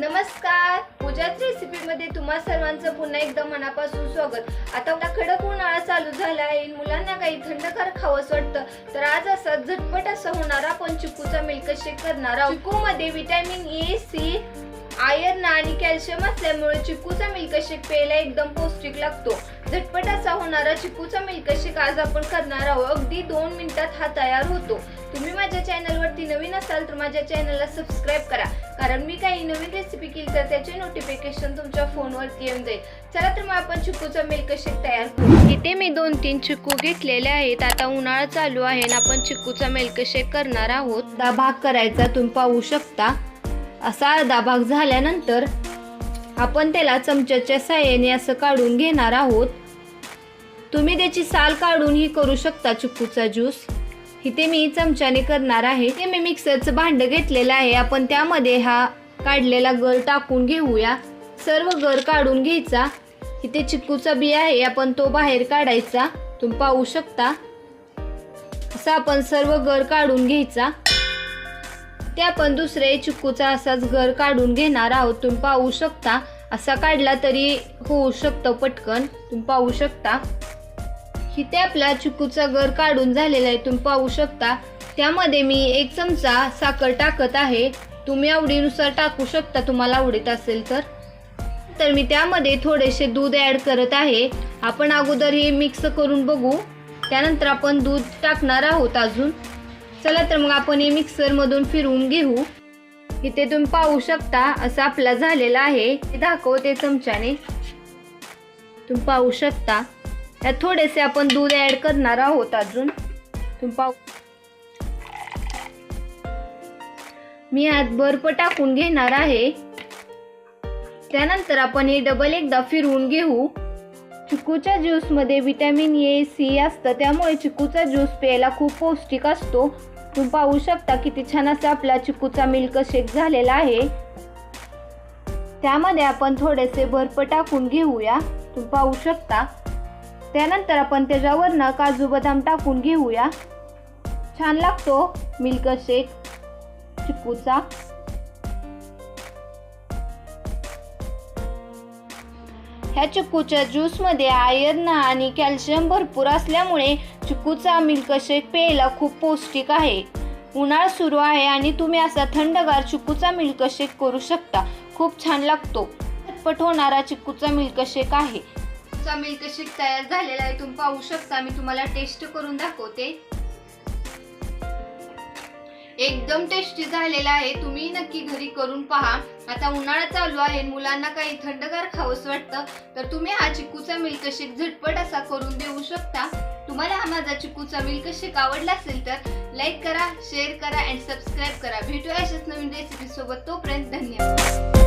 नमस्कार. पूजाच रेसिपीमध्ये तुम्हा सर्वांचं पुन्हा एकदा मनापासून स्वागत. आता आपला कडक उन्हाळा चालू झाला आहे मुलांना काही थंडगार खावंच वाटतं. तर आज असा झटपट असा होणारा आपण चिकूचा मिल्कशेक करणार आहोत. चिकू मध्ये विटॅमिन ए सी आयर्न आणि कॅल्शियम असल्यामुळे चिकूचा मिल्कशेक प्यायला एकदम पौष्टिक लागतो. झटपट असा होणारा चिकूचा मिल्कशेक आज आपण करणार आहोत. अगदी दोन मिनिटात हा तयार होतो. तुम्ही माझ्या चॅनल चॅनलवरती नवीन असाल तर माझ्या चॅनलला सबस्क्राईब करा. कारण मी काही नवीन रेसिपी केली तर त्याचे नोटिफिकेशन तुमच्या फोनवरती येऊन जाईल. चला तर मग आपण चिकूचा मिल्क शेक तयार करू? इथे मी दोन तीन चिकू घेतलेले आहेत. आता उन्हाळा चालू आहे आणि आपण चिकूचा मिल्क शेक करणार आहोत? दा भाग करायचा तुम्ही पाहू शकता. असा अर्धा भाग झाल्यानंतर आपण त्याला चमच्याच्या साह्याने असं काढून घेणार आहोत. तुम्ही त्याची साल काढून ही करू शकता चिकूचा ज्यूस इथे मी चमच्याने करणार आहे. ते मी मिक्सरचं भांड घेतलेलं आहे. आपण त्यामध्ये हा काढलेला गर टाकून घेऊया. सर्व गर काढून घ्यायचा. इथे चिकूचा बी आहे. आपण तो बाहेर काढायचा. तुम्ही पाहू शकता. असं आपण सर्व गर काढून घ्यायचा. ते आपण दुसरे चिकूचा असाच गर काढून घेणार आहोत. तुम्ही पाहू शकता. असा काढला तरी होऊ शकतं पटकन. तुम्ही पाहू शकता. इथे आपला चिकूचा गर काढून झालेला आहे तुम्ही पाहू शकता. त्यामध्ये मी एक चमचा साखर टाकत आहे. तुम्ही आवडीनुसार टाकू शकता तुम्हाला आवडत असेल तर. तर मी त्यामध्ये थोडेसे दूध ॲड करत आहे. आपण अगोदर हे मिक्स करून बघू. त्यानंतर आपण दूध टाकणार आहोत अजून. चला तर मग आपण हे मिक्सरमधून फिरवून घेऊ. इथे तुम्ही पाहू शकता असं आपला झालेला आहे. ते दाखवते चमच्याने. तुम्ही पाहू शकता. यात थोडेसे आपण दूध ॲड करणार आहोत अजून. तुम्ही पाहू. मी यात बर्फ टाकून घेणार आहे. त्यानंतर आपण हे डबल एकदा फिरवून घेऊ. चिकूच्या ज्यूसमध्ये व्हिटॅमिन ए सी असतं त्यामुळे चिकूचा ज्यूस प्यायला खूप पौष्टिक असतो. तुम्ही पाहू शकता किती छान असा आपला चिकूचा मिल्क शेक झालेला आहे. त्यामध्ये आपण थोडेसे बर्फ टाकून घेऊया. तुम्ही पाहू शकता. त्यानंतर आपण त्याच्यावरनं काजू बदाम टाकून घेऊया. छान लागतो मिल्क शेक चिकूचा. ह्या चिकूच्या ज्यूसमध्ये आयर्न आणि कॅल्शियम भरपूर असल्यामुळे चिकूचा मिल्क शेक प्यायला खूप पौष्टिक आहे. उन्हाळा सुरू आहे आणि तुम्ही असा थंडगार चिकूचा मिल्क शेक करू शकता. खूप छान लागतो. झटपट होणारा चिकूचा मिल्क शेक आहे. चा मिल्क शेक तयार झालेला आहे. तुम्ही पाहू शकता मी तुम्हाला टेस्ट करून दाखवते. एकदम टेस्टी झालेला आहे. तुम्ही नक्की घरी करून पहा. आता उन्हाळा चालू आहे. मुलांना काही थंडगार खावंस वाटतं. तर तुम्ही हा चिकूचा मिल्क शेक झटपट असा करून देऊ शकता. तुम्हाला हा माझा चिकूचा मिल्कशेक आवडला असेल तर लाईक करा शेअर करा अँड सबस्क्राईब करा. भेटूया अशाच नवीन रेसिपी सोबत. तोपर्यंत धन्यवाद.